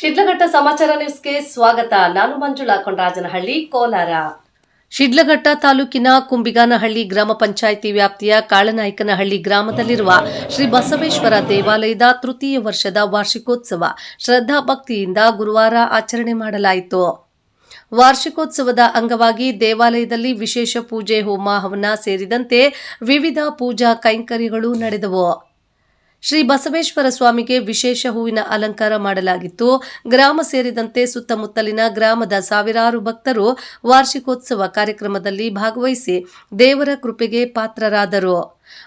ಸಮಾಚಾರ ನ್ಯೂಸ್ಗೆ ಸ್ವಾಗತ. ನಾನು ಮಂಜುಳಾ ಕೊಂಡರಾಜನಹಳ್ಳಿ ಕೋಲಾರ. ಶಿಡ್ಲಘಟ್ಟ ತಾಲೂಕಿನ ಕುಂಬಿಗಾನಹಳ್ಳಿ ಗ್ರಾಮ ಪಂಚಾಯಿತಿ ವ್ಯಾಪ್ತಿಯ ಕಾಳನಾಯಕನಹಳ್ಳಿ ಗ್ರಾಮದಲ್ಲಿರುವ ಶ್ರೀ ಬಸವೇಶ್ವರ ದೇವಾಲಯದ ತೃತೀಯ ವರ್ಷದ ವಾರ್ಷಿಕೋತ್ಸವ ಶ್ರದ್ಧಾ ಭಕ್ತಿಯಿಂದ ಗುರುವಾರ ಆಚರಣೆ ಮಾಡಲಾಯಿತು. ವಾರ್ಷಿಕೋತ್ಸವದ ಅಂಗವಾಗಿ ದೇವಾಲಯದಲ್ಲಿ ವಿಶೇಷ ಪೂಜೆ, ಹೋಮ, ಹವನ ಸೇರಿದಂತೆ ವಿವಿಧ ಪೂಜಾ ಕೈಂಕರ್ಯಗಳು ನಡೆದವು. ಶ್ರೀ ಬಸವೇಶ್ವರ ಸ್ವಾಮಿಗೆ ವಿಶೇಷ ಹೂವಿನ ಅಲಂಕಾರ ಮಾಡಲಾಗಿತ್ತು. ಗ್ರಾಮ ಸೇರಿದಂತೆ ಸುತ್ತಮುತ್ತಲಿನ ಗ್ರಾಮದ ಸಾವಿರಾರು ಭಕ್ತರು ವಾರ್ಷಿಕೋತ್ಸವ ಕಾರ್ಯಕ್ರಮದಲ್ಲಿ ಭಾಗವಹಿಸಿ ದೇವರ ಕೃಪೆಗೆ ಪಾತ್ರರಾದರು.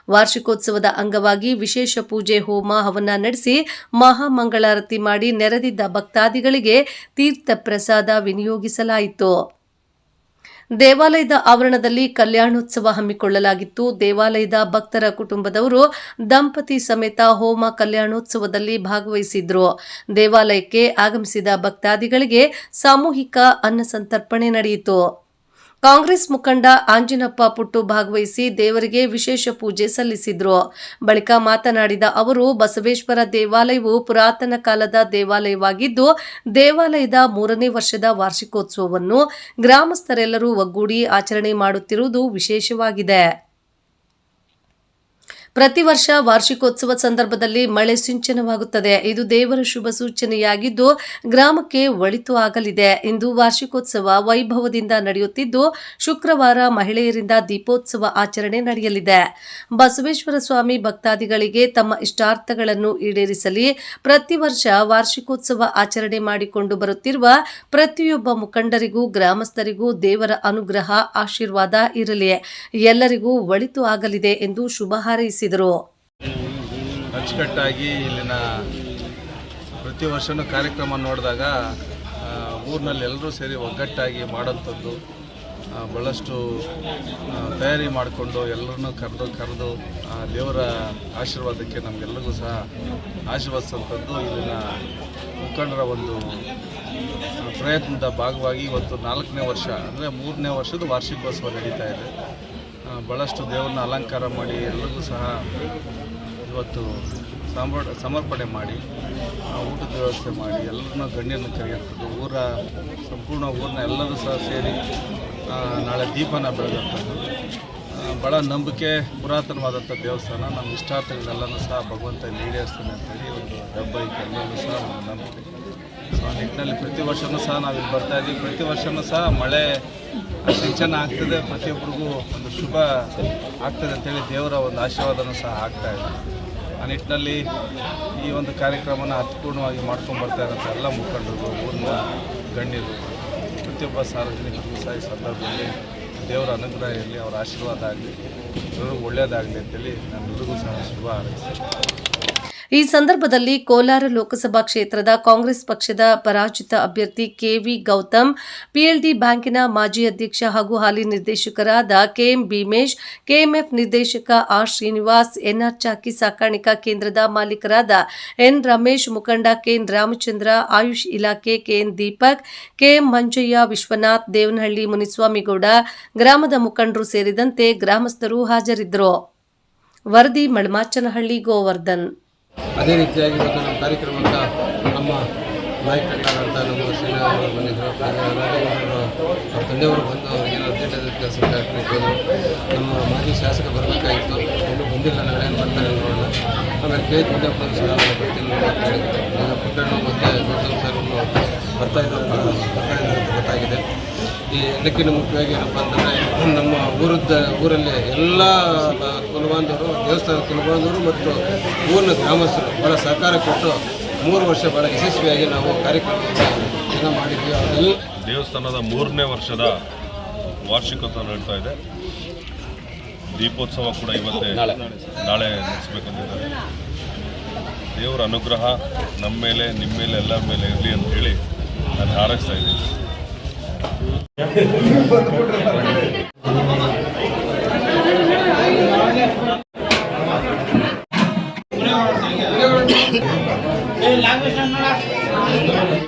ವಾರ್ಷಿಕೋತ್ಸವದ ಅಂಗವಾಗಿ ವಿಶೇಷ ಪೂಜೆ ಹೋಮ ಹವನ ನಡೆಸಿ ಮಹಾಮಂಗಳಾರತಿ ಮಾಡಿ ನೆರೆದಿದ್ದ ಭಕ್ತಾದಿಗಳಿಗೆ ತೀರ್ಥ ಪ್ರಸಾದ ವಿನಿಯೋಗಿಸಲಾಯಿತು. ದೇವಾಲಯದ ಆವರಣದಲ್ಲಿ ಕಲ್ಯಾಣೋತ್ಸವ ಹಮ್ಮಿಕೊಳ್ಳಲಾಗಿತ್ತು. ದೇವಾಲಯದ ಭಕ್ತರ ಕುಟುಂಬದವರು ದಂಪತಿ ಸಮೇತ ಹೋಮ ಕಲ್ಯಾಣೋತ್ಸವದಲ್ಲಿ ಭಾಗವಹಿಸಿದ್ರು. ದೇವಾಲಯಕ್ಕೆ ಆಗಮಿಸಿದ ಭಕ್ತಾದಿಗಳಿಗೆ ಸಾಮೂಹಿಕ ಅನ್ನ ಸಂತರ್ಪಣೆ ನಡೆಯಿತು. ಕಾಂಗ್ರೆಸ್ ಮುಖಂಡ ಆಂಜಿನಪ್ಪ ಪುಟ್ಟು ಭಾಗವಹಿಸಿ ದೇವರಿಗೆ ವಿಶೇಷ ಪೂಜೆ ಸಲ್ಲಿಸಿದ್ರು. ಬಳಿಕ ಮಾತನಾಡಿದ ಅವರು, ಬಸವೇಶ್ವರ ದೇವಾಲಯವು ಪುರಾತನ ಕಾಲದ ದೇವಾಲಯವಾಗಿದ್ದು, ದೇವಾಲಯದ ಮೂರನೇ ವರ್ಷದ ವಾರ್ಷಿಕೋತ್ಸವವನ್ನು ಗ್ರಾಮಸ್ಥರೆಲ್ಲರೂ ಒಗ್ಗೂಡಿ ಆಚರಣೆ ಮಾಡುತ್ತಿರುವುದು ವಿಶೇಷವಾಗಿದೆ. ಪ್ರತಿ ವರ್ಷ ವಾರ್ಷಿಕೋತ್ಸವ ಸಂದರ್ಭದಲ್ಲಿ ಮಳೆ ಸಿಂಚನವಾಗುತ್ತದೆ. ಇದು ದೇವರ ಶುಭ ಸೂಚನೆಯಾಗಿದ್ದು, ಗ್ರಾಮಕ್ಕೆ ಒಳಿತು ಆಗಲಿದೆ. ಇಂದು ವಾರ್ಷಿಕೋತ್ಸವ ವೈಭವದಿಂದ ನಡೆಯುತ್ತಿದ್ದು, ಶುಕ್ರವಾರ ಮಹಿಳೆಯರಿಂದ ದೀಪೋತ್ಸವ ಆಚರಣೆ ನಡೆಯಲಿದೆ. ಬಸವೇಶ್ವರ ಸ್ವಾಮಿ ಭಕ್ತಾದಿಗಳಿಗೆ ತಮ್ಮ ಇಷ್ಟಾರ್ಥಗಳನ್ನು ಈಡೇರಿಸಲಿ, ಪ್ರತಿ ವರ್ಷ ವಾರ್ಷಿಕೋತ್ಸವ ಆಚರಣೆ ಮಾಡಿಕೊಂಡು ಬರುತ್ತಿರುವ ಪ್ರತಿಯೊಬ್ಬ ಮುಖಂಡರಿಗೂ, ಗ್ರಾಮಸ್ಥರಿಗೂ ದೇವರ ಅನುಗ್ರಹ, ಆಶೀರ್ವಾದ ಇರಲಿ. ಎಲ್ಲರಿಗೂ ಒಳಿತು ಆಗಲಿದೆ ಎಂದು ಶುಭ ಹಾರೈಸಿದರು ಅಚ್ಚುಕಟ್ಟಾಗಿ ಇಲ್ಲಿನ ಪ್ರತಿ ವರ್ಷವೂ ಕಾರ್ಯಕ್ರಮ ನೋಡಿದಾಗ ಊರಿನಲ್ಲಿ ಎಲ್ಲರೂ ಸೇರಿ ಒಗ್ಗಟ್ಟಾಗಿ ಮಾಡೋಂಥದ್ದು ಭಾಳಷ್ಟು ತಯಾರಿ ಮಾಡಿಕೊಂಡು ಎಲ್ಲರನ್ನೂ ಕರೆದು ಕರೆದು ದೇವರ ಆಶೀರ್ವಾದಕ್ಕೆ ನಮಗೆಲ್ಲರಿಗೂ ಸಹ ಆಶೀರ್ವದಿಸುವಂಥದ್ದು ಇಲ್ಲಿನ ಮುಖಂಡರ ಒಂದು ಪ್ರಯತ್ನದ ಭಾಗವಾಗಿ ಇವತ್ತು ನಾಲ್ಕನೇ ವರ್ಷ, ಅಂದರೆ ಮೂರನೇ ವರ್ಷದ ವಾರ್ಷಿಕೋತ್ಸವ ನಡೀತಾ ಇದೆ. ಭಾಳಷ್ಟು ದೇವರನ್ನ ಅಲಂಕಾರ ಮಾಡಿ ಎಲ್ಲರಿಗೂ ಸಹ ಇವತ್ತು ಸಮರ್ ಸಮರ್ಪಣೆ ಮಾಡಿ ಊಟದ ವ್ಯವಸ್ಥೆ ಮಾಡಿ, ಎಲ್ಲರನ್ನ ಗಣ್ಯರನ್ನು ಕರೆಯುವಂಥದ್ದು ಊರ ಸಂಪೂರ್ಣ ಊರನ್ನ ಎಲ್ಲರೂ ಸಹ ಸೇರಿ ನಾಳೆ ದೀಪನ ಬೆಳೆದಂಥದ್ದು ಭಾಳ ನಂಬಿಕೆ, ಪುರಾತನವಾದಂಥ ದೇವಸ್ಥಾನ. ನಮ್ಮ ಇಷ್ಟಾರ್ಥಗಳೆಲ್ಲನೂ ಸಹ ಭಗವಂತ ಈಡೇರಿಸ್ತಾನೆ ಅಂತೇಳಿ ಒಂದು ಹೆಬ್ಬೈಕೆ ಎಲ್ಲರೂ ಸಹ ಒಂದು ನಂಬಿಕೆ ಸೊ ಆ ನಿಟ್ಟಿನಲ್ಲಿ ಪ್ರತಿ ವರ್ಷವೂ ಸಹ ನಾವಿಲ್ಲಿ ಬರ್ತಾ ಇದ್ದೀವಿ. ಪ್ರತಿ ವರ್ಷವೂ ಸಹ ಮಳೆ ಸಿಂಚನ ಆಗ್ತದೆ ಪ್ರತಿಯೊಬ್ಬರಿಗೂ ಒಂದು ಶುಭ ಆಗ್ತದೆ ಅಂತೇಳಿ ದೇವರ ಒಂದು ಆಶೀರ್ವಾದನೂ ಸಹ ಆಗ್ತಾ ಇದೆ. ಆ ನಿಟ್ಟಿನಲ್ಲಿ ಈ ಒಂದು ಕಾರ್ಯಕ್ರಮನ ಅರ್ಥಪೂರ್ಣವಾಗಿ ಮಾಡ್ಕೊಂಡು ಬರ್ತಾ ಇರೋಂಥ ಎಲ್ಲ ಮುಖಂಡರು, ಊರಿನ ಗಣ್ಯರು, ಪ್ರತಿಯೊಬ್ಬ ಸಾರ್ವಜನಿಕರಿಗೂ ಸಹ ಈ ಸಂದರ್ಭದಲ್ಲಿ ದೇವರ ಅನುಗ್ರಹ ಇರಲಿ, ಅವರ ಆಶೀರ್ವಾದ ಆಗಲಿ, ಎಲ್ಲರಿಗೂ ಒಳ್ಳೆಯದಾಗಲಿ ಅಂತೇಳಿ ನಮ್ಮೆಲ್ಲರಿಗೂ ಸಹ ಶುಭ ಹಾರೈಸ್ತೀನಿ ಈ ಸಂದರ್ಭದಲ್ಲಿ ಕೋಲಾರ ಲೋಕಸಭಾ ಕ್ಷೇತ್ರದ ಕಾಂಗ್ರೆಸ್ ಪಕ್ಷದ ಪರಾಜಿತ ಅಭ್ಯರ್ಥಿ ಕೆವಿ ಗೌತಮ್, ಪಿಎಲ್ಡಿ ಬ್ಯಾಂಕಿನ ಮಾಜಿ ಅಧ್ಯಕ್ಷ ಹಾಗೂ ಹಾಲಿ ನಿರ್ದೇಶಕರಾದ ಕೆಎಂ ಭೀಮೇಶ್, ಕೆಎಂಎಫ್ ನಿರ್ದೇಶಕ ಆರ್. ಶ್ರೀನಿವಾಸ್, ಎನ್ಆರ್ ಚಾಕಿ ಸಾಕಾಣಿಕಾ ಕೇಂದ್ರದ ಮಾಲೀಕರಾದ ಎನ್. ರಮೇಶ್, ಮುಖಂಡ ಕೆಎನ್ ರಾಮಚಂದ್ರ, ಆಯುಷ್ ಇಲಾಖೆ ಕೆಎನ್ ದೀಪಕ್, ಕೆಎಂ ಮಂಜಯ್ಯ, ವಿಶ್ವನಾಥ್, ದೇವನಹಳ್ಳಿ ಮುನಿಸ್ವಾಮಿಗೌಡ, ಗ್ರಾಮದ ಮುಖಂಡರು ಸೇರಿದಂತೆ ಗ್ರಾಮಸ್ಥರು ಹಾಜರಿದ್ದರು. ವರದಿ ಮಳಮಾಚನಹಳ್ಳಿ, ಗೋವರ್ಧನ್. ಅದೇ ರೀತಿಯಾಗಿ ಇವತ್ತು ನಮ್ಮ ಅಂತ ನಮ್ಮ ನಾಯಕರಾದಂಥ ನಮ್ಮ ಶ್ರೀನಗರ ಬಂದಿದ್ದರು ಅವ್ರ ತಂದೆಯವರು ಬಂದು ಅವರಿಗೆಲ್ಲ ಅಪ್ಡೇಟ್ ಆದ ಕೆಲಸ ಹಾಕಬೇಕು ನಮ್ಮ ಮಾಜಿ ಶಾಸಕ ಬರಬೇಕಾಗಿತ್ತು. ಇನ್ನೂ ಬಂದಿಲ್ಲ, ನಾಳೆ ಏನು ಬರ್ತಾರೆ ನೋಡೋಣ. ಆಮೇಲೆ ಕೆ ಗುಡ್ಡಪ್ಪ ಸಹ ಬರ್ತೀನಿ ಪುಟ್ಟಣ್ಣ ಮತ್ತು ಗೌತಮ್ ಸರ್ ಬರ್ತಾ ಇದ್ದಾರೆ ಬರ್ತಾ ಇದ್ದಾರೆ ಅಂತ ಗೊತ್ತಾಗಿದೆ ಈ ಎಲ್ಲಕ್ಕಿಂತ ಮುಖ್ಯವಾಗಿ ಏನಪ್ಪ ಅಂತಂದರೆ ನಮ್ಮ ಊರದ ಊರಲ್ಲಿ ಎಲ್ಲ ಕುಲಬಾಂಧವರು ದೇವಸ್ಥಾನದ ಕುಲಬಾಂಧವರು ಮತ್ತು ಊರಿನ ಗ್ರಾಮಸ್ಥರು ಭಾಳ ಸಹಕಾರ ಕೊಟ್ಟು ಮೂರು ವರ್ಷ ಭಾಳ ಯಶಸ್ವಿಯಾಗಿ ನಾವು ಕಾರ್ಯಕ್ರಮವನ್ನು ಮಾಡಿದ್ವಿ. ಅದೆಲ್ಲ ದೇವಸ್ಥಾನದ ಮೂರನೇ ವರ್ಷದ ವಾರ್ಷಿಕೋತ್ಸವ ನಡೀತಾ ಇದೆ. ದೀಪೋತ್ಸವ ಕೂಡ ಇವತ್ತೇ ನಾಳೆ. ನಾಳೆ ನಡೆಸಬೇಕಂತಿದ್ದಾರೆ. ದೇವರ ಅನುಗ್ರಹ ನಮ್ಮ ಮೇಲೆ ನಿಮ್ಮ ಮೇಲೆ ಎಲ್ಲರ ಮೇಲೆ ಇರಲಿ ಅಂತ ಹೇಳಿ ನಾನು ಹಾರೈಸ್ತಾ ಇದ್ದೀನಿ. பத்து